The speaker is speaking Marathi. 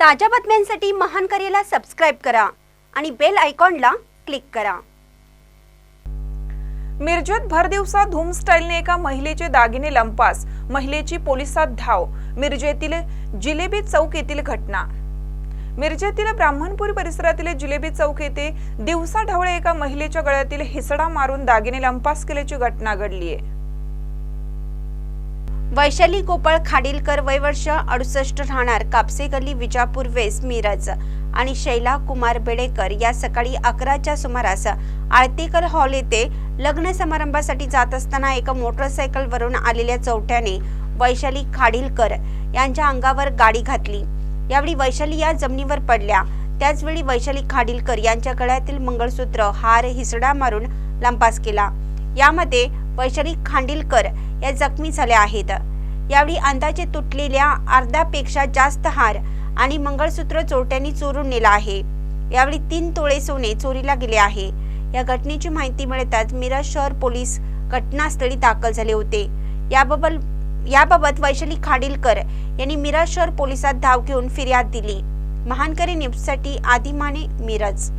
ताज्या बातम्यांसाठी महान करेला सबस्क्राईब करा आणि बेल आयकॉनला क्लिक करा. मिरजेत भर दिवसा धूम स्टाईलने एका महिलेचे दागिने लंपास. महिलेची पोलिसात धाव. मिरजेतील जिलेबी चौक येथील घटना. मिरजेतील ब्राह्मणपुरी परिसरातील जिलेबी चौक येथे दिवसा ढवळे एका महिलेच्या गळ्यातील हिसडा मारून दागिने लंपास केल्याची घटना घडली आहे वैशाली गोपाळ खाडीलकर वय वर्ष अडुसष्ट राहणार कापसे गल्ली विजापूर वेस मिरज आणि शैला कुमार बेडेकर या सकाळी अकराच्या सुमारास आळतेकर हॉल येथे लग्न समारंभासाठी जात असताना एका मोटरसायकलवरून आलेल्या चौट्याने वैशाली खाडीलकर यांच्या अंगावर गाडी घातली. यावेळी वैशाली या जमिनीवर पडल्या. त्याचवेळी वैशाली खाडीलकर यांच्या गळ्यातील मंगळसूत्र हार हिसडा मारून लंपास केला. यामध्ये वैशाली खांडिलकर या जखमी झाल्या आहेत. यावेळी अंदाजे तुटलेल्या अर्ध्यापेक्षा जास्त हार आणि मंगळसूत्र चोरट्यांनी चोरून नेला आहे. यावेळी तीन तोळे सोने चोरीला गेले आहे. या घटनेची माहिती मिळताच मिरज शहर पोलीस घटनास्थळी दाखल झाले होते. याबाबत याबाबत वैशाली खाडीलकर यांनी मिरज शहर पोलिसात धाव घेऊन फिर्याद दिली. महानकरी न्यूजसाठी आदिमाने मिरज.